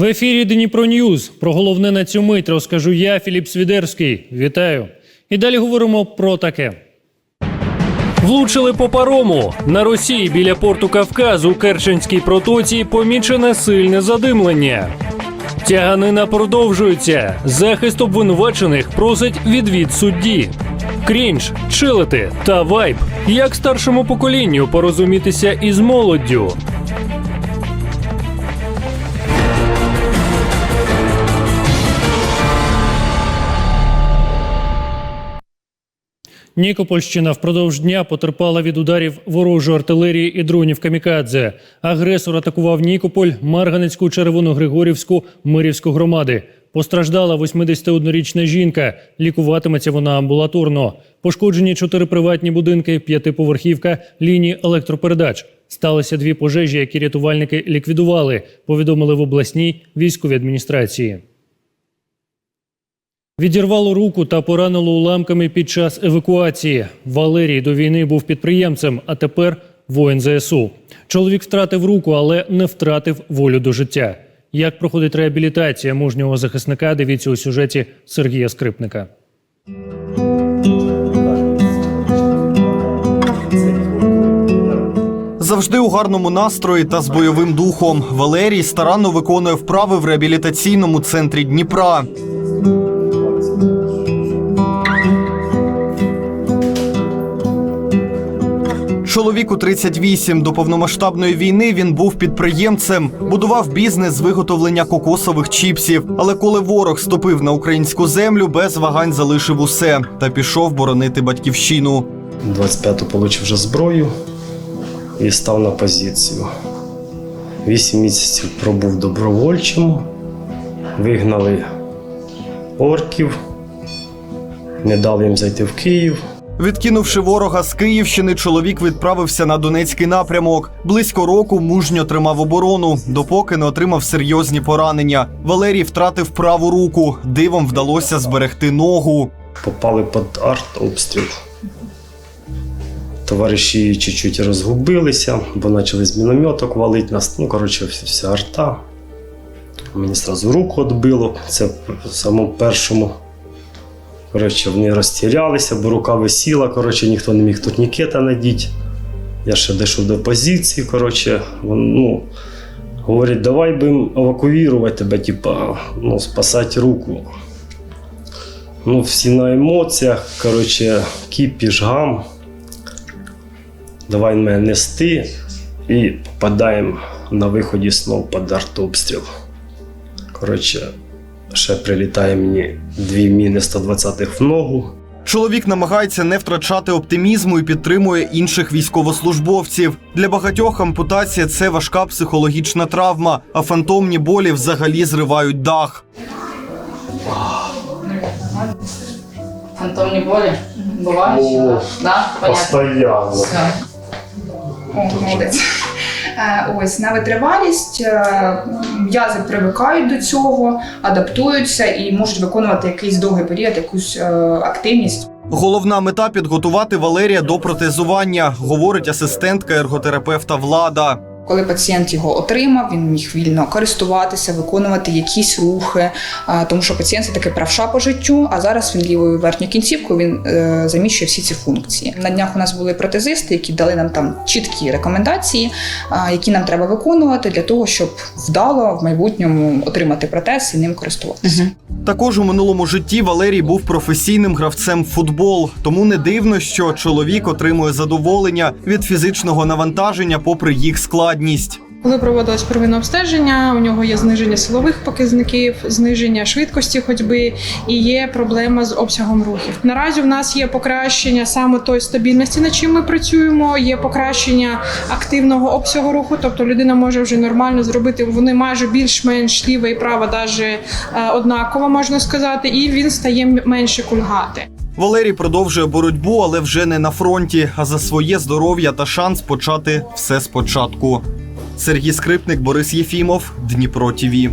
В ефірі Дніпро Ньюз. Про головне на цю мить розкажу я, Філіп Свідерський. Вітаю. І далі говоримо про таке. Влучили по парому. На Росії біля порту Кавказ у Керченській протоці помічене сильне задимлення. Тяганина продовжується. Захист обвинувачених просить відвід судді. Крінж, чилити та вайб. Як старшому поколінню порозумітися із молоддю. Нікопольщина впродовж дня потерпала від ударів ворожої артилерії і дронів камікадзе. Агресор атакував Нікополь, Марганецьку, Червоногригорівську, Мирівську громади. Постраждала 81-річна жінка. Лікуватиметься вона амбулаторно. Пошкоджені чотири приватні будинки, п'ятиповерхівка, лінії електропередач. Сталися дві пожежі, які рятувальники ліквідували. Повідомили в обласній військовій адміністрації. Відірвало руку та поранило уламками під час евакуації. Валерій до війни був підприємцем, а тепер воїн ЗСУ. Чоловік втратив руку, але не втратив волю до життя. Як проходить реабілітація мужнього захисника? Дивіться у сюжеті Сергія Скрипника. Завжди у гарному настрої та з бойовим духом. Валерій старанно виконує вправи в реабілітаційному центрі Дніпра. Чоловіку 38. До повномасштабної війни він був підприємцем, будував бізнес з виготовлення кокосових чіпсів. Але коли ворог ступив на українську землю, без вагань залишив усе та пішов боронити батьківщину. 25-ту отримав вже зброю і став на позицію. Вісім місяців пробув добровольчим, вигнали орків, не дали їм зайти в Київ. Відкинувши ворога з Київщини, чоловік відправився на Донецький напрямок. Близько року мужньо тримав оборону, допоки не отримав серйозні поранення. Валерій втратив праву руку. Дивом вдалося зберегти ногу. Попали під артобстріл. Товариші чуть-чуть розгубилися, бо почали з мінометок валити нас. Ну, коротше, вся арта. Мені одразу руку відбило. Це в самому першому. Коротше, вони розтірялися, бо рука висіла, коротше, ніхто не міг турнікета надіти. Я ще дійшов до позиції, коротше, вон, ну, говорять, давай будемо евакуювати тебе, типа, ну, спасати руку. Ну, всі на емоціях, коротше, кіпіш, гам. Давай мене нести і попадаємо на виході знов під артобстріл. Коротше, ще прилітає мені дві міни 120-х в ногу. Чоловік намагається не втрачати оптимізму і підтримує інших військовослужбовців. Для багатьох ампутація це важка психологічна травма, а фантомні болі взагалі зривають дах. Фантомні болі бувають? О, да? Постоянно. О, молодець. Е, Ось на витривалість е, м'язи привикають до цього, адаптуються і можуть виконувати якийсь довгий період, якусь е, активність. Головна мета підготувати Валерія до протезування, говорить асистентка ерготерапевта Влада. Коли пацієнт його отримав, він міг вільно користуватися, виконувати якісь рухи, тому що пацієнт це таки правша по життю. А зараз він лівою верхньою кінцівкою він е, заміщує всі ці функції. На днях у нас були протезисти, які дали нам там чіткі рекомендації, які нам треба виконувати для того, щоб вдало в майбутньому отримати протез і ним користуватися. Також у минулому житті Валерій був професійним гравцем в футбол, тому не дивно, що чоловік отримує задоволення від фізичного навантаження, попри їх складність. Коли проводилось первинне обстеження, у нього є зниження силових показників, зниження швидкості ходьби і є проблема з обсягом рухів. Наразі в нас є покращення саме тої стабільності, над чим ми працюємо. Є покращення активного обсягу руху, тобто людина може вже нормально зробити. Вони майже більш-менш ліва і права, даже е, однаково можна сказати, і він стає менше кульгати. Валерій продовжує боротьбу, але вже не на фронті, а за своє здоров'я та шанс почати все спочатку. Сергій Скрипник, Борис Єфімов, Дніпро ТІВІ.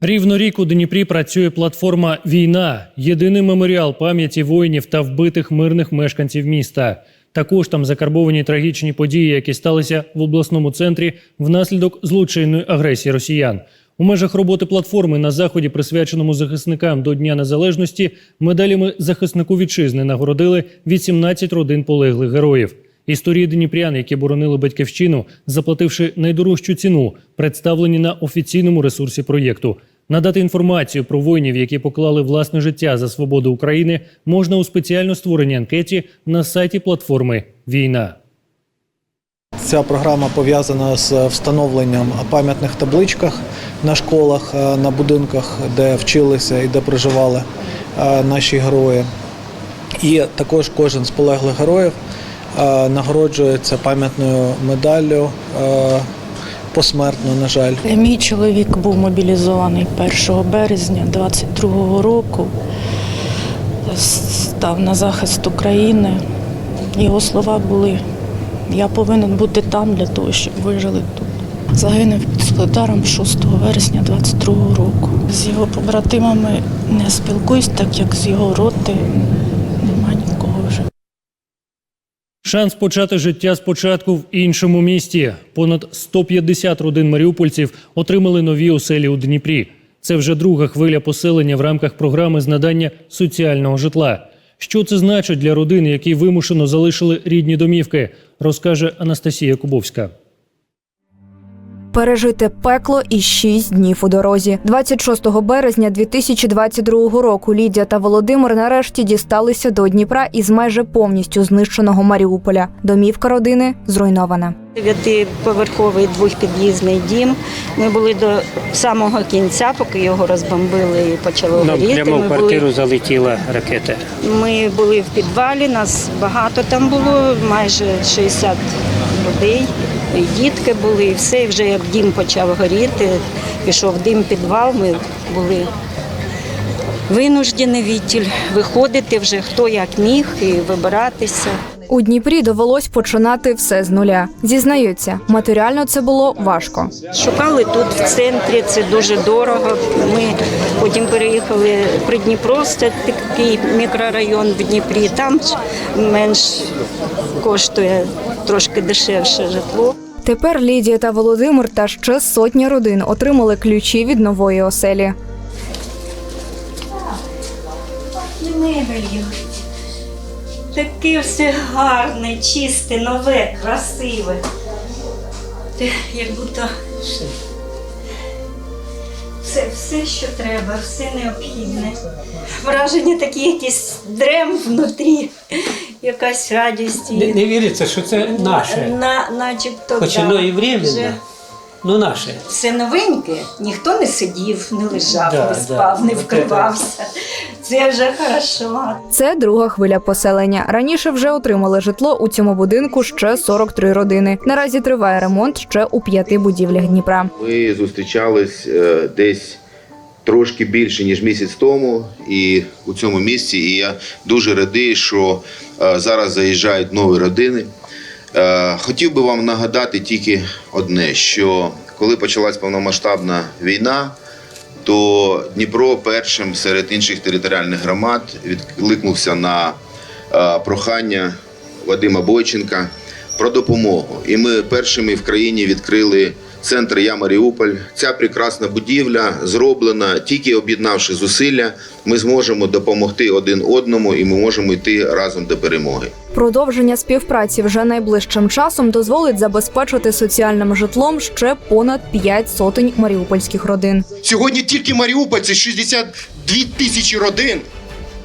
Рівно рік у Дніпрі працює платформа Війна єдиний меморіал пам'яті воїнів та вбитих мирних мешканців міста. Також там закарбовані трагічні події, які сталися в обласному центрі внаслідок злочинної агресії росіян. У межах роботи платформи на заході, присвяченому захисникам до Дня Незалежності, медалями захиснику вітчизни нагородили 18 родин полеглих героїв. Історії дніпрян, які боронили батьківщину, заплативши найдорожчу ціну, представлені на офіційному ресурсі проєкту. Надати інформацію про воїнів, які поклали власне життя за свободу України, можна у спеціально створеній анкеті на сайті платформи Війна. Ця програма пов'язана з встановленням пам'ятних табличках на школах, е, на будинках, де вчилися і де проживали е, наші герої. І також кожен з полеглих героїв е, нагороджується пам'ятною медаллю посмертно, на жаль. Мій чоловік був мобілізований 1 березня 22-го року. Став на захист України. Його слова були: я повинен бути там для того, щоб ви жили тут. Загинув під Скледаром 6 вересня 22-го року. З його побратимами не спілкуюсь, так як з його роти нема нікого вже. Шанс почати життя спочатку в іншому місті. Понад 150 родин маріупольців отримали нові оселі у Дніпрі. Це вже друга хвиля поселення в рамках програми з надання соціального житла. Що це значить для родин, які вимушено залишили рідні домівки, розкаже Анастасія Кубовська. Пережити пекло і шість днів у дорозі. 26 березня 2022 року Лідія та Володимир нарешті дісталися до Дніпра із майже повністю знищеного Маріуполя. Домівка родини зруйнована. Дев'ятиповерховий двохпід'їзний дім. Ми були до самого кінця, поки його розбомбили і почало Нам горіти. прямо в квартиру були, залетіла ракета. ми були в підвалі, нас багато там було, майже 60 людей. І дітки були, і все. І вже як дім почав горіти, пішов дим підвал, ми були винуждені відтіль виходити вже хто як міг і вибиратися. У Дніпрі довелось починати все з нуля. Зізнаються, матеріально це було важко. Шукали тут в центрі, це дуже дорого. Ми потім переїхали при Дніпро, це такий мікрорайон в Дніпрі. Там менш коштує трошки дешевше житло. Тепер Лідія та Володимир та ще сотні родин отримали ключі від нової оселі. І мебель Таке все гарне, чисте, нове, красиве. Як будто все, все, що треба, все необхідне. Враження такі якісь дрем внутрі, якась радість. Не, не віриться, що це наше. На, начебто, Хоч воно і временно, ну наше. все новеньке, ніхто не сидів, не лежав, Да, не да. спав, не От вкривався. Це вже хорошо. Це друга хвиля поселення. Раніше вже отримали житло у цьому будинку ще 43 родини. Наразі триває ремонт ще у п'яти будівлях Дніпра. Ми зустрічались е, десь трошки більше ніж місяць тому, і у цьому місці. І я дуже радий, що е, зараз заїжджають нові родини. Е, Хотів би вам нагадати тільки одне: що коли почалась повномасштабна війна, то Дніпро першим серед інших територіальних громад відкликнувся на е, прохання Вадима Бойченка про допомогу. І ми першими в країні відкрили центр Я Маріуполь. Ця прекрасна будівля зроблена тільки об'єднавши зусилля. Ми зможемо допомогти один одному, і ми можемо йти разом до перемоги. Продовження співпраці вже найближчим часом дозволить забезпечити соціальним житлом ще понад 5 сотень маріупольських родин. Сьогодні тільки Маріупольці 62 тисячі родин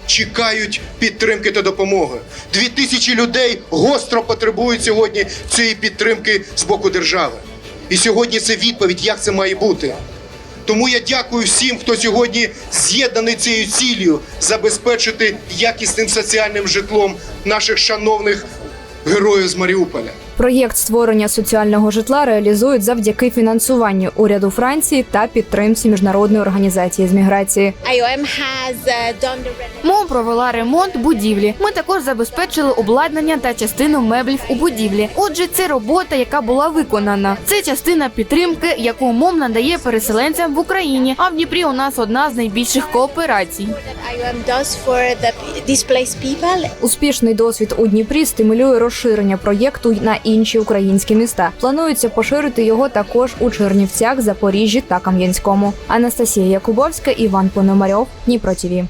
чекають підтримки та допомоги. Дві тисячі людей гостро потребують сьогодні цієї підтримки з боку держави. І сьогодні це відповідь, як це має бути. Тому я дякую всім, хто сьогодні з'єднаний цією ціллю забезпечити якісним соціальним житлом наших шановних героїв з Маріуполя. Проєкт створення соціального житла реалізують завдяки фінансуванню уряду Франції та підтримці міжнародної організації з міграції. МО провела ремонт будівлі. Ми також забезпечили обладнання та частину меблів у будівлі. Отже, це робота, яка була виконана. Це частина підтримки, яку МОМ надає переселенцям в Україні. А в Дніпрі у нас одна з найбільших кооперацій. Успішний досвід у Дніпрі стимулює розширення проєкту на інші українські міста. Планується поширити його також у Чернівцях, Запоріжжі та Кам'янському. Анастасія Якубовська, Іван Пономарьов, Дніпро ТІВІ.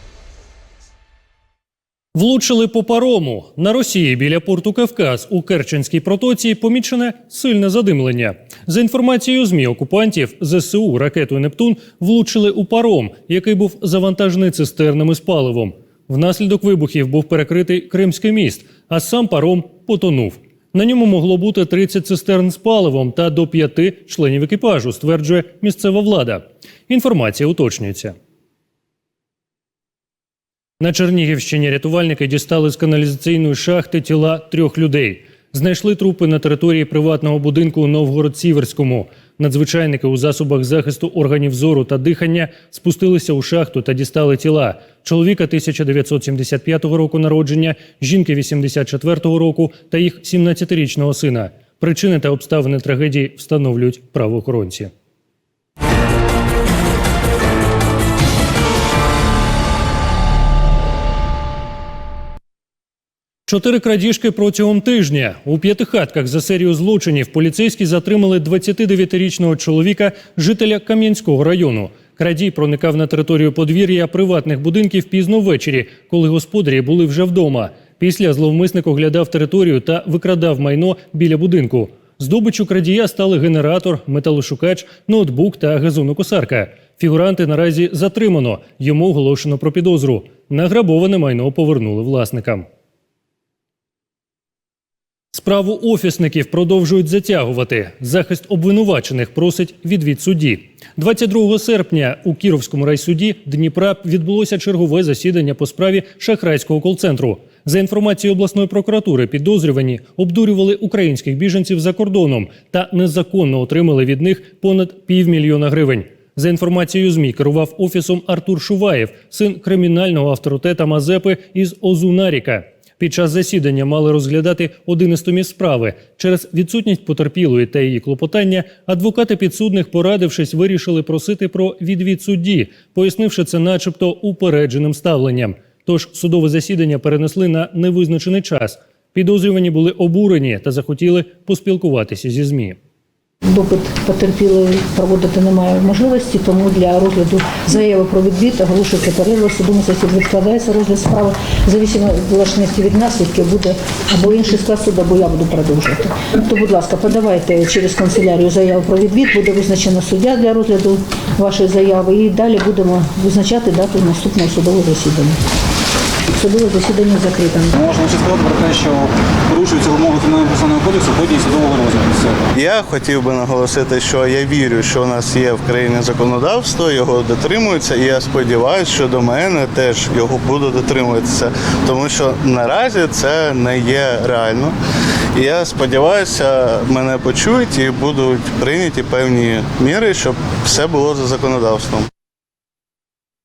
Влучили по парому. На Росії біля порту Кавказ у Керченській протоці помічене сильне задимлення. За інформацією ЗМІ окупантів, ЗСУ ракетою Нептун влучили у паром, який був завантажений цистернами з паливом. Внаслідок вибухів був перекритий Кримський міст, а сам паром потонув. На ньому могло бути 30 цистерн з паливом та до 5 членів екіпажу, стверджує місцева влада. Інформація уточнюється. На Чернігівщині рятувальники дістали з каналізаційної шахти тіла трьох людей. Знайшли трупи на території приватного будинку у Новгород-Сіверському. Надзвичайники у засобах захисту органів зору та дихання спустилися у шахту та дістали тіла чоловіка 1975 року народження, жінки 84 року та їх 17-річного сина. Причини та обставини трагедії встановлюють правоохоронці. Чотири крадіжки протягом тижня у п'ятихатках за серію злочинів поліцейські затримали 29-річного чоловіка, жителя Кам'янського району. Крадій проникав на територію подвір'я приватних будинків пізно ввечері, коли господарі були вже вдома. Після зловмисник оглядав територію та викрадав майно біля будинку. Здобичу крадія стали генератор, металошукач, ноутбук та газонокосарка. Фігуранти наразі затримано. Йому оголошено про підозру. Награбоване майно повернули власникам. Справу офісників продовжують затягувати. Захист обвинувачених просить відвід судді. 22 серпня у Кіровському райсуді Дніпра відбулося чергове засідання по справі шахрайського кол-центру. За інформацією обласної прокуратури, підозрювані обдурювали українських біженців за кордоном та незаконно отримали від них понад півмільйона гривень. За інформацією ЗМІ керував офісом Артур Шуваєв, син кримінального авторитета Мазепи із Озунаріка. Під час засідання мали розглядати один із томів справи. Через відсутність потерпілої та її клопотання адвокати підсудних, порадившись, вирішили просити про відвід судді, пояснивши це, начебто, упередженим ставленням. Тож судове засідання перенесли на невизначений час. Підозрювані були обурені та захотіли поспілкуватися зі ЗМІ. Допит потерпілої проводити немає можливості, тому для розгляду заяви про відвід оголошується перерва. Засід відкладається розгляд справи. Зависимо в залежності від наслідків буде або інший склад суду, або я буду продовжувати. То, будь ласка, подавайте через канцелярію заяву про відвід, буде визначено суддя для розгляду вашої заяви, і далі будемо визначати дату наступного судового засідання. Судове засідання закрите. Можна ще сказати про те, що порушуються вимоги кримінального процесуального кодексу в ході судового розгляду. Я хотів би наголосити, що я вірю, що у нас є в країні законодавство, його дотримуються, і я сподіваюся, що до мене теж його будуть дотримуватися, тому що наразі це не є реально. І я сподіваюся, мене почують і будуть прийняті певні міри, щоб все було за законодавством.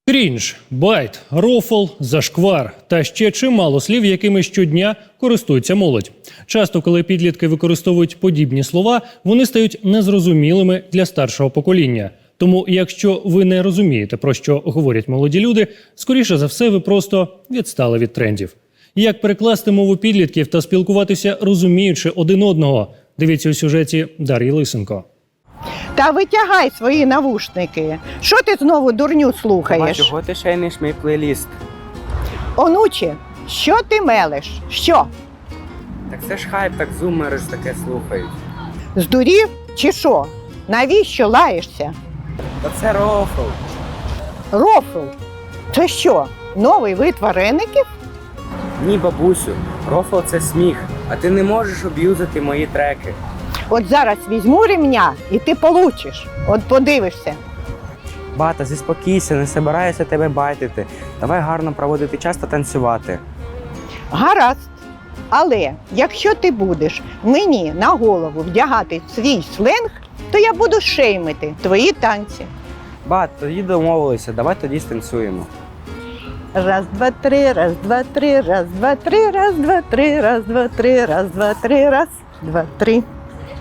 Крінж, байт, рофл, зашквар та ще чимало слів, якими щодня користується молодь. Часто, коли підлітки використовують подібні слова, вони стають незрозумілими для старшого покоління. Тому, якщо ви не розумієте, про що говорять молоді люди, скоріше за все, ви просто відстали від трендів. Як перекласти мову підлітків та спілкуватися, розуміючи один одного? Дивіться у сюжеті Дар'ї Лисенко. Та витягай свої навушники. Що ти знову дурню слухаєш? чого ти шейниш мій плейліст? Онуче, що ти мелеш? Що? Так це ж хайп, так зумери ж таке слухають. Здурів чи що? Навіщо лаєшся? Та це рофл. Рофл. Це що? Новий вид вареників? Ні, бабусю, рофл це сміх, а ти не можеш об'юзати мої треки. От зараз візьму ремня і ти получиш. От подивишся. Бата, заспокійся, не собираюся тебе байтити. Давай гарно проводити час та танцювати. Гаразд. Але якщо ти будеш мені на голову вдягати свій сленг, то я буду шеймити твої танці. Бат, тоді домовилися, давай тоді станцюємо. Раз, два, три, раз, два, три, раз, два, три, раз, два, три, раз, два, три, раз, два, три, раз, два, три.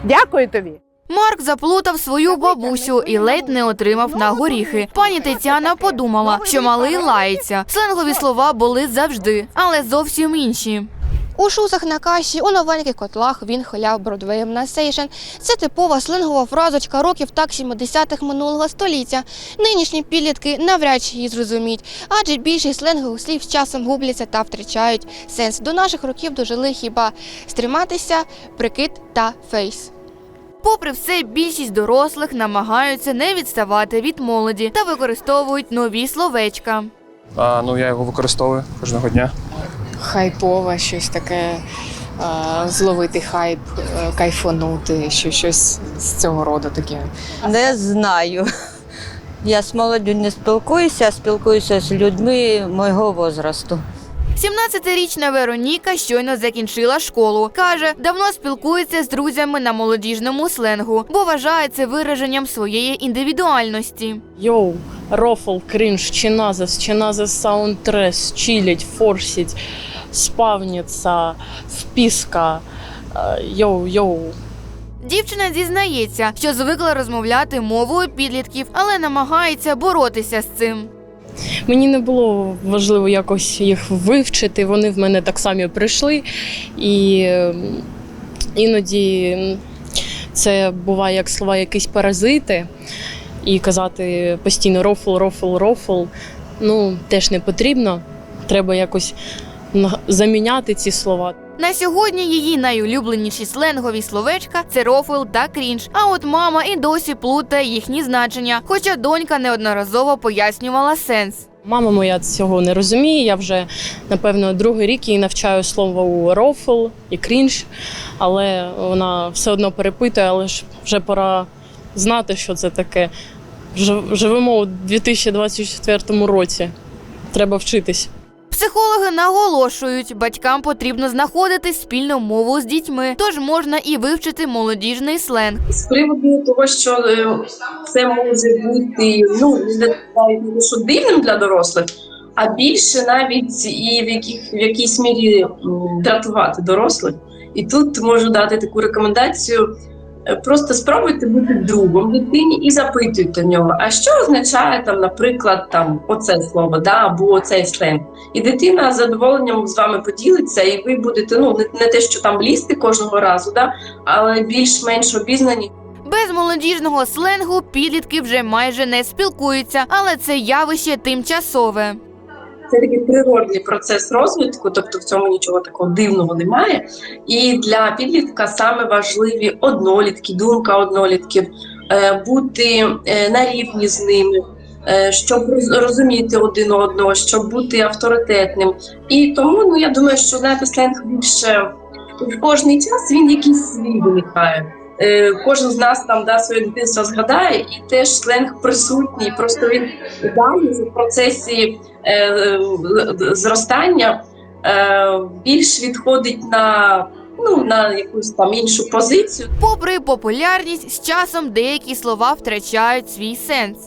Дякую тобі. Марк заплутав свою бабусю і ледь не отримав на горіхи. Пані Тетяна подумала, що малий лається. Сленгові слова були завжди, але зовсім інші. У шусах на каші, у новеньких котлах він хиляв бродвеєм на сейшн. Це типова сленгова фразочка років так 70-х минулого століття. Нинішні підлітки навряд чи її зрозуміють, адже більшість сленгових слів з часом губляться та втрачають сенс. До наших років дожили хіба стриматися, прикид та фейс. Попри все, більшість дорослих намагаються не відставати від молоді та використовують нові словечка. А, ну я його використовую кожного дня. Хайпове, щось таке, е, зловити хайп, е, кайфанути, що щось з цього роду таке. Не знаю. Я з молоддю не спілкуюся, а спілкуюся з людьми мого возрасту. 17-річна Вероніка щойно закінчила школу. Каже, давно спілкується з друзями на молодіжному сленгу, бо вважає це вираженнем своєї індивідуальності. Йоу, рофл, крінж, чиназис, чиназис саундтрес, чилить, форсить, спавніться, впіска. Е, Йоу, йоу. Дівчина зізнається, що звикла розмовляти мовою підлітків, але намагається боротися з цим. Мені не було важливо якось їх вивчити. Вони в мене так самі прийшли. І е, іноді це буває як слова якісь паразити, і казати постійно рофл, рофл, рофл. Ну, теж не потрібно. Треба якось заміняти ці слова. На сьогодні її найулюбленіші сленгові словечка це рофл та крінж. А от мама і досі плутає їхні значення, хоча донька неодноразово пояснювала сенс. Мама моя цього не розуміє. Я вже напевно другий рік її навчаю слово рофл і крінж, але вона все одно перепитує, але ж вже пора знати, що це таке. Жив- Живемо у 2024 році. Треба вчитись. Психологи наголошують, батькам потрібно знаходити спільну мову з дітьми, тож можна і вивчити молодіжний сленг. з приводу того, що е, це може бути ну не що дивним для дорослих, а більше навіть і в яких в якійсь мірі дратувати дорослих. І тут можу дати таку рекомендацію. Просто спробуйте бути другом дитині і запитуйте в нього, а що означає там, наприклад, там оце слово, да, або оцей сленг. І дитина з задоволенням з вами поділиться, і ви будете ну не те, що там лізти кожного разу, да, але більш-менш обізнані. Без молодіжного сленгу підлітки вже майже не спілкуються, але це явище тимчасове. Це такий природний процес розвитку, тобто в цьому нічого такого дивного немає. І для підлітка саме важливі однолітки, думка однолітків, е, бути е, на рівні з ними, е, щоб розуміти один одного, щоб бути авторитетним. І тому ну я думаю, що знаєте, сленг більше в кожний час він якийсь свій виникає. Е, Кожен з нас там да, своє дитинство згадає, і теж сленг присутній. Просто він далі в процесі е, е, зростання більш відходить на, ну, на якусь там іншу позицію. Попри популярність, з часом деякі слова втрачають свій сенс.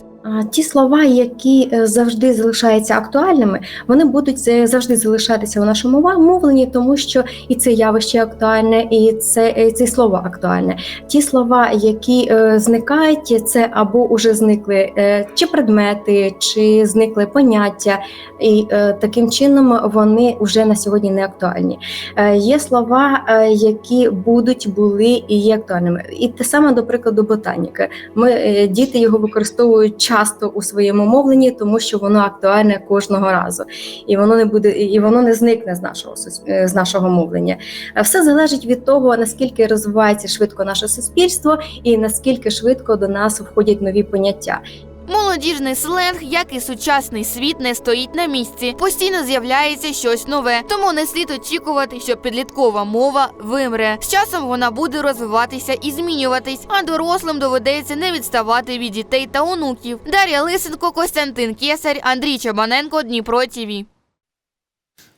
Ті слова, які е, завжди залишаються актуальними, вони будуть е, завжди залишатися у нашому мовленні, тому що і це явище актуальне, і це і ці слова актуальне. Ті слова, які е, зникають, це або уже зникли е, чи предмети, чи зникли поняття, і е, таким чином вони вже на сьогодні не актуальні. Е, Є слова, е, які будуть, були і є актуальними. І те саме, до прикладу, ботаніка. Ми е, діти його використовують часто у своєму мовленні, тому що воно актуальне кожного разу, і воно не буде, і воно не зникне з нашого е, з нашого мовлення. Е, Все залежить від того, наскільки розвивається швидко наше суспільство, і наскільки швидко до нас входять нові поняття. Молодіжний сленг, як і сучасний світ, не стоїть на місці. Постійно з'являється щось нове, тому не слід очікувати, що підліткова мова вимре. З часом вона буде розвиватися і змінюватись, а дорослим доведеться не відставати від дітей та онуків. Дар'я Лисенко, Костянтин Кесарь, Андрій Чабаненко, Дніпро ТІВІ.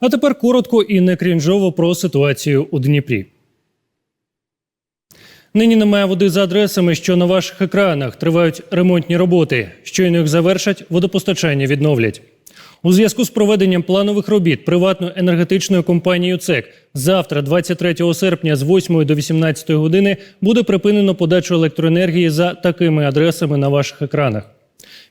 А тепер коротко і не крінжово про ситуацію у Дніпрі. Нині немає води за адресами, що на ваших екранах тривають ремонтні роботи. Щойно їх завершать, водопостачання відновлять. У зв'язку з проведенням планових робіт приватною енергетичною компанією ЦЕК завтра, 23 серпня, з 8 до 18 години, буде припинено подачу електроенергії за такими адресами на ваших екранах.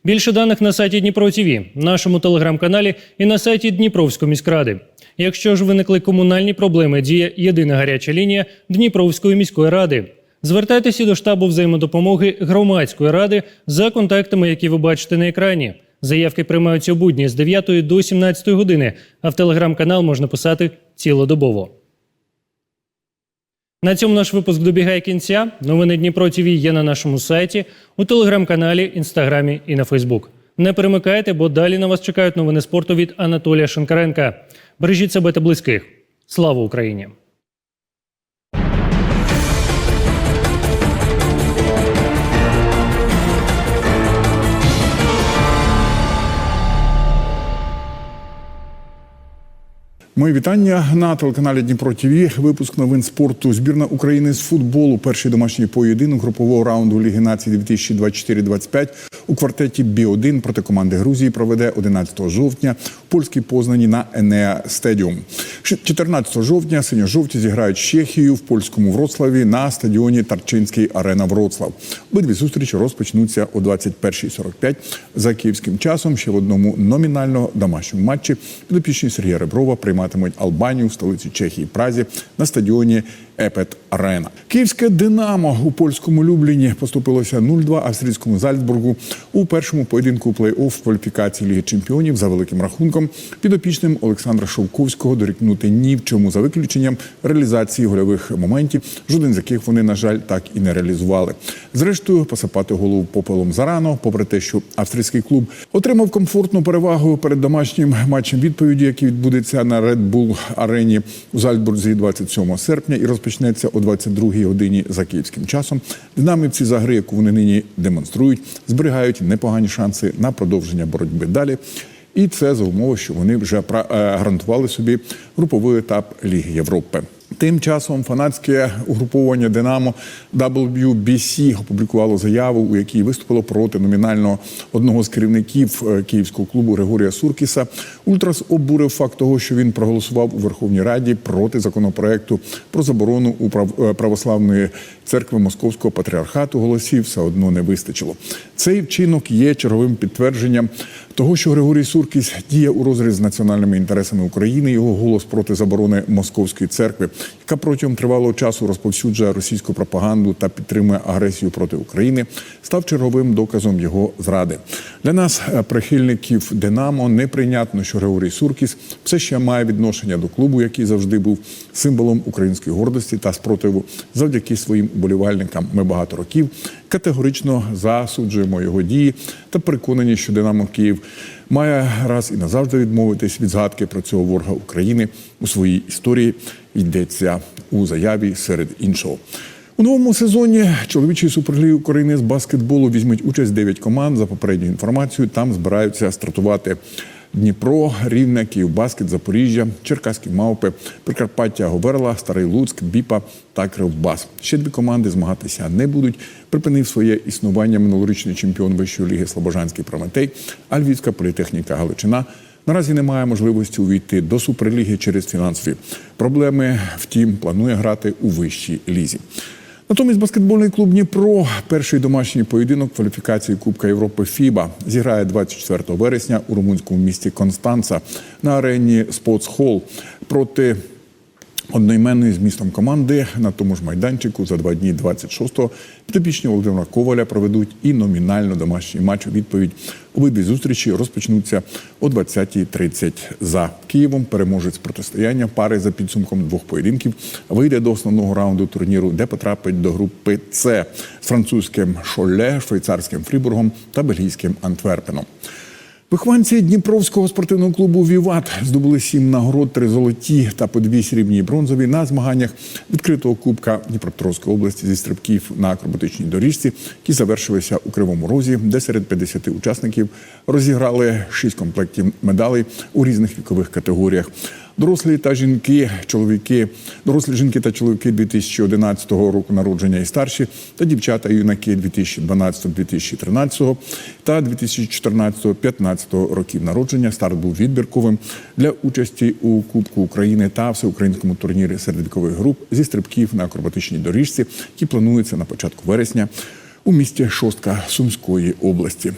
Більше даних на сайті Дніпро ТВ, нашому телеграм-каналі і на сайті Дніпровської міськради. Якщо ж виникли комунальні проблеми, діє єдина гаряча лінія Дніпровської міської ради. Звертайтеся до штабу взаємодопомоги громадської ради за контактами, які ви бачите на екрані. Заявки приймаються у будні з 9 до 17 години, а в телеграм-канал можна писати цілодобово. На цьому наш випуск добігає кінця. Новини Дніпро ТВ є на нашому сайті, у телеграм-каналі, інстаграмі і на Фейсбук. Не перемикайте, бо далі на вас чекають новини спорту від Анатолія Шинкаренка. Бережіть себе та близьких. Слава Україні! Мої вітання на телеканалі Дніпро ТВ. Випуск новин спорту. Збірна України з футболу. Перший домашній поєдинок групового раунду Ліги націй 2024-25 у квартеті Бі-1 проти команди Грузії проведе 11 жовтня в польській Познані на Енеа Стедіум. 14 жовтня синьо-жовті зіграють з в польському Вроцлаві на стадіоні Тарчинський Арена Вроцлав. Обидві зустрічі розпочнуться о 21.45 за київським часом. Ще в одному номінально домашньому матчі підопічні Сергія Реброва прийматимуть Албанію в столиці Чехії Празі на стадіоні Епет Арена. Київське Динамо у польському Любліні поступилося 0-2 австрійському Зальцбургу у першому поєдинку плей-офф кваліфікації Ліги Чемпіонів за великим рахунком. Підопічним Олександра Шовковського дорікнути ні в чому за виключенням реалізації гольових моментів, жоден з яких вони, на жаль, так і не реалізували. Зрештою, посипати голову попелом зарано, попри те, що австрійський клуб отримав комфортну перевагу перед домашнім матчем відповіді, який відбудеться на Red Bull арені у Зальцбурзі 27 серпня і розпочнеться о 22 годині за київським часом. Динамівці за гри, яку вони нині демонструють, зберігають непогані шанси на продовження боротьби далі. І це за умови, що вони вже е, гарантували собі груповий етап Ліги Європи. Тим часом фанатське угруповання Динамо WBC опублікувало заяву, у якій виступило проти номінального одного з керівників е, київського клубу Григорія Суркіса. Ультрас обурив факт того, що він проголосував у Верховній Раді проти законопроекту про заборону у прав- е, православної церкви Московського патріархату. Голосів все одно не вистачило. Цей вчинок є черговим підтвердженням того, що Григорій Суркіс діє у розріз з національними інтересами України. Його голос проти заборони Московської церкви, яка протягом тривалого часу розповсюджує російську пропаганду та підтримує агресію проти України, став черговим доказом його зради. Для нас, е, прихильників Динамо, неприйнятно, що Григорій Суркіс все ще має відношення до клубу, який завжди був символом української гордості та спротиву завдяки своїм уболівальникам. Ми багато років категорично засуджуємо його дії та переконані, що Динамо Київ має раз і назавжди відмовитись від згадки про цього ворога України у своїй історії. Йдеться у заяві серед іншого. У новому сезоні чоловічої суперліги України з баскетболу візьмуть участь 9 команд. За попередньою інформацією, там збираються стартувати Дніпро, Рівне, Київбаскет, Запоріжжя, Черкаські мавпи, Прикарпаття, Говерла, Старий Луцьк, Біпа та Кривбас. Ще дві команди змагатися не будуть. Припинив своє існування минулорічний чемпіон Вищої ліги Слобожанський Прометей, а Львівська політехніка Галичина. Наразі немає можливості увійти до суперліги через фінансові проблеми. Втім, планує грати у вищій лізі. Натомість баскетбольний клуб Дніпро, перший домашній поєдинок кваліфікації Кубка Європи ФІБА зіграє 24 вересня у румунському місті Констанца на арені Спортсхол проти одноіменної з містом команди на тому ж майданчику за два дні 26-го підопічні Володимира Коваля проведуть і номінально домашній матч у відповідь. Обидві зустрічі розпочнуться о 20.30 за Києвом. Переможець протистояння пари за підсумком двох поєдинків вийде до основного раунду турніру, де потрапить до групи С з французьким Шоле, швейцарським Фрібургом та бельгійським Антверпеном. Вихованці Дніпровського спортивного клубу Віват здобули сім нагород, три золоті та по дві срібні бронзові на змаганнях відкритого кубка Дніпропетровської області зі стрибків на акробатичній доріжці, які завершилися у Кривому Розі, де серед 50 учасників розіграли шість комплектів медалей у різних вікових категоріях. Дорослі та жінки, чоловіки, дорослі жінки та чоловіки 2011 року народження і старші, та дівчата і юнаки 2012-2013 та 2014-2015 років народження. Старт був відбірковим для участі у Кубку України та всеукраїнському турнірі серед вікових груп зі стрибків на акробатичній доріжці, які плануються на початку вересня у місті Шостка Сумської області.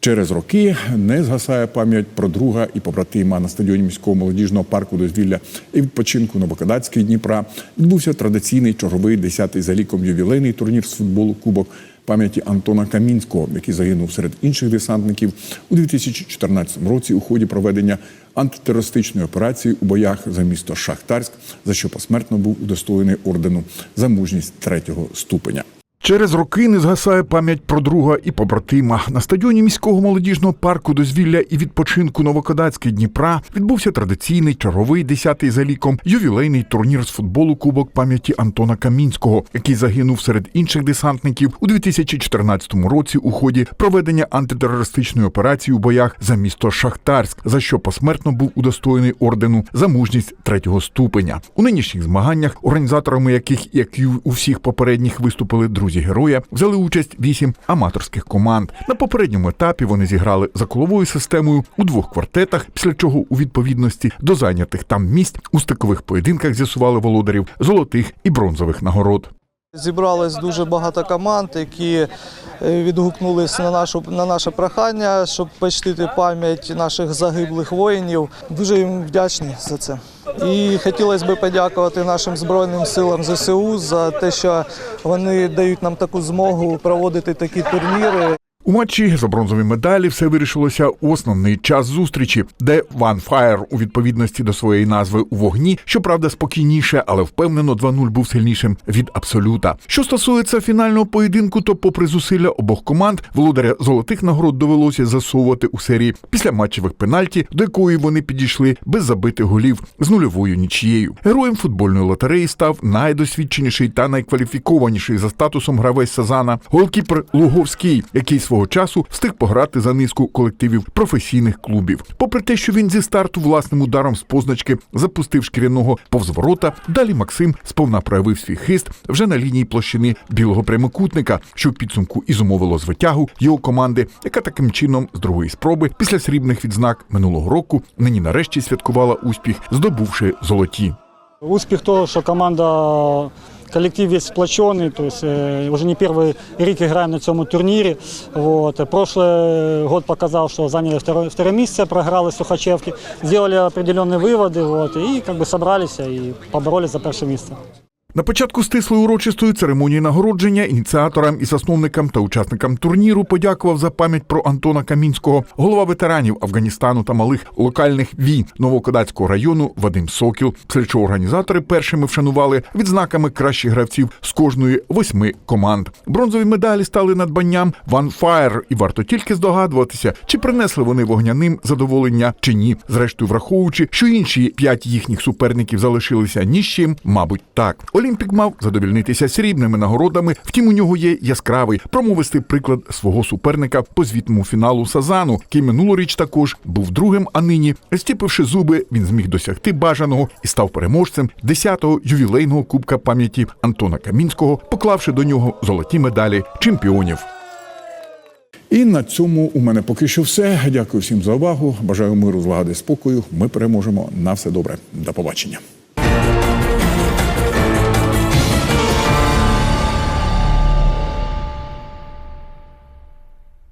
Через роки не згасає пам'ять про друга і побратима на стадіоні міського молодіжного парку дозвілля і відпочинку Новокадацький Дніпра. Відбувся традиційний черговий 10-й за ліком ювілейний турнір з футболу Кубок пам'яті Антона Камінського, який загинув серед інших десантників у 2014 році у ході проведення антитерористичної операції у боях за місто Шахтарськ, за що посмертно був удостоєний ордену за мужність третього ступеня. Через роки не згасає пам'ять про друга і побратима. На стадіоні міського молодіжного парку дозвілля і відпочинку Новокодацький Дніпра відбувся традиційний черговий десятий за ліком ювілейний турнір з футболу Кубок пам'яті Антона Камінського, який загинув серед інших десантників у 2014 році у ході проведення антитерористичної операції у боях за місто Шахтарськ, за що посмертно був удостоєний ордену за мужність третього ступеня. У нинішніх змаганнях, організаторами яких, як і у всіх попередніх, виступили друзі героя, взяли участь вісім аматорських команд. На попередньому етапі вони зіграли за коловою системою у двох квартетах, після чого у відповідності до зайнятих там місць у стикових поєдинках з'ясували володарів золотих і бронзових нагород. Зібралось дуже багато команд, які е, відгукнулись на нашу на наше прохання, щоб почтити пам'ять наших загиблих воїнів. Дуже їм вдячні за це. І хотілося б подякувати нашим збройним силам ЗСУ за те, що вони дають нам таку змогу проводити такі турніри. У матчі за бронзові медалі все вирішилося у основний час зустрічі, де One Fire у відповідності до своєї назви у вогні, щоправда, спокійніше, але впевнено 2-0 був сильнішим від абсолюта. Що стосується фінального поєдинку, то, попри зусилля обох команд, володаря золотих нагород довелося засовувати у серії після матчевих пенальті, до якої вони підійшли без забитих голів з нульовою нічією. Героєм футбольної лотереї став найдосвідченіший та найкваліфікованіший за статусом гравець Сазана голкіпер Луговський, який свого часу встиг пограти за низку колективів професійних клубів. Попри те, що він зі старту власним ударом з позначки запустив шкіряного повз ворота, далі Максим сповна проявив свій хист вже на лінії площини білого прямокутника, що в підсумку і зумовило звитягу його команди, яка таким чином з другої спроби після срібних відзнак минулого року нині нарешті святкувала успіх, здобувши золоті. Успех то, что команда, коллектив весь сплоченный, то есть э, уже не первый рік играем на цьому турнире. Вот. Прошлый год показал, что заняли второе, второе место, проиграли Сухачевки, сделали определенные выводы вот, и как бы собрались и поборолись за перше місце. На початку стислої урочистої церемонії нагородження ініціаторам і засновникам та учасникам турніру подякував за пам'ять про Антона Камінського, голова ветеранів Афганістану та малих локальних війн Новокодацького району Вадим Сокіл. Після чого організатори першими вшанували відзнаками кращих гравців з кожної восьми команд. Бронзові медалі стали надбанням One Fire, і варто тільки здогадуватися, чи принесли вони вогняним задоволення чи ні. Зрештою, враховуючи, що інші п'ять їхніх суперників залишилися ні з чим, мабуть, так. Олімпік мав задовільнитися срібними нагородами. Втім, у нього є яскравий промовистий приклад свого суперника по звітному фіналу Сазану, який минулоріч також був другим. А нині, стіпивши зуби, він зміг досягти бажаного і став переможцем 10-го ювілейного кубка пам'яті Антона Камінського, поклавши до нього золоті медалі чемпіонів. І на цьому у мене поки що все. Дякую всім за увагу. Бажаю миру, злагоди, спокою. Ми переможемо. На все добре. До побачення.